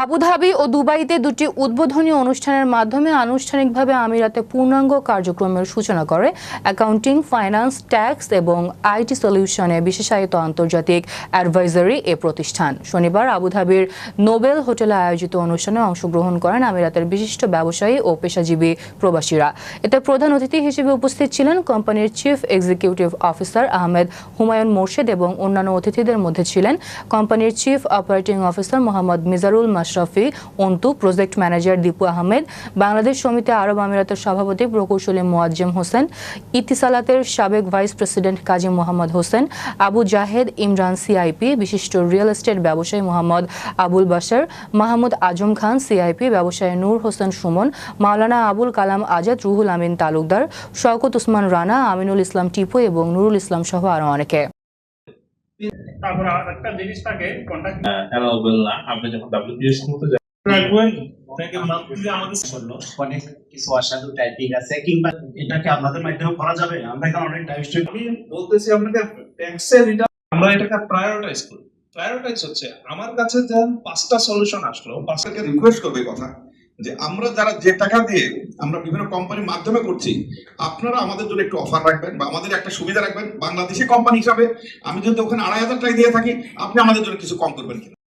Abu Dhabi ও দুবাইতে দুটি উদ্বোধনী অনুষ্ঠানের মাধ্যমে আনুষ্ঠানিকভাবে আমিরাতে পূর্ণাঙ্গ কার্যক্রমের সূচনা করে। অ্যাকাউন্টিং, ফাইন্যান্স, ট্যাক্স এবং আইটি সলিউশনে বিশেষায়িত আন্তর্জাতিক অ্যাডভাইজারি এ প্রতিষ্ঠান। শনিবার আবুধাবির নোবেল হোটেলে আয়োজিত অনুষ্ঠানে অংশগ্রহণ করেন আমিরাতের বিশিষ্ট ব্যবসায়ী ও পেশাজীবী প্রবাসীরা। এতে প্রধান অতিথি হিসেবে উপস্থিত ছিলেন কোম্পানির chief executive officer Ahmed Humayun Morshed এবং অন্যান্য অতিথিদের মধ্যে ছিলেন কোম্পানির chief operating officer Mohammad Mizarul Mashrafi Antu, project manager Dipu Ahmed, Bangladesh সমিতি আরব আমিরাতের সভাপতি প্রকৌশলী মোয়াজ্জেম হোসেন, ইতিসালাতের সাবেক vice president Kazi Mohammad Hossain, Abu Zahed Imran CIP বিশিষ্ট রিয়েল এস্টেট ব্যবসায়ী মোহাম্মদ আবুল বাশার, মাহমুদ আজম খান সিআইপি ব্যবসায়ী নূর হোসেন সুমন, মাওলানা আবুল কালাম আজাদ, রুহুল আমিন তালুকদার, শওকত উসমান রানা, আমিনুল ইসলাম টিপু এবং নুরুল ইসলাম সহ আরও অনেকে। তারপর আরেকটা জিনিস থাকে কন্ট্যাক্ট অ্যালাউ না আপনি যখন ডাব্লিউপিএস করতে যান রাখবেন আপনাকে মান্থলি আমাদের করল অনেক কিছু অসাধু টাইপিং আছে কিংবা এটাকে আপনাদের মাধ্যমে করা যাবে। আমরা এখানে অনেক টাইপ আমি বলতেছি ট্যাক্সের আমরা এটাকে প্রায়োরিটাইজ করি। প্রায়োরিটাইজ হচ্ছে আমার কাছে যে পাঁচটা সলিউশন আসলো। পাঁচটা রিকোয়েস্ট করবে কথা। যে আমরা যারা যে টাকা দিয়ে আমরা বিভিন্ন কোম্পানির মাধ্যমে করছি, আপনারা আমাদের জন্য একটু অফার রাখবেন বা আমাদের একটা সুবিধা রাখবেন বাংলাদেশি কোম্পানি হিসাবে। আমি যদি ওখানে আড়াই হাজার টাকা দিয়ে থাকি, আপনি আমাদের জন্য কিছু কম করবেন কিনা।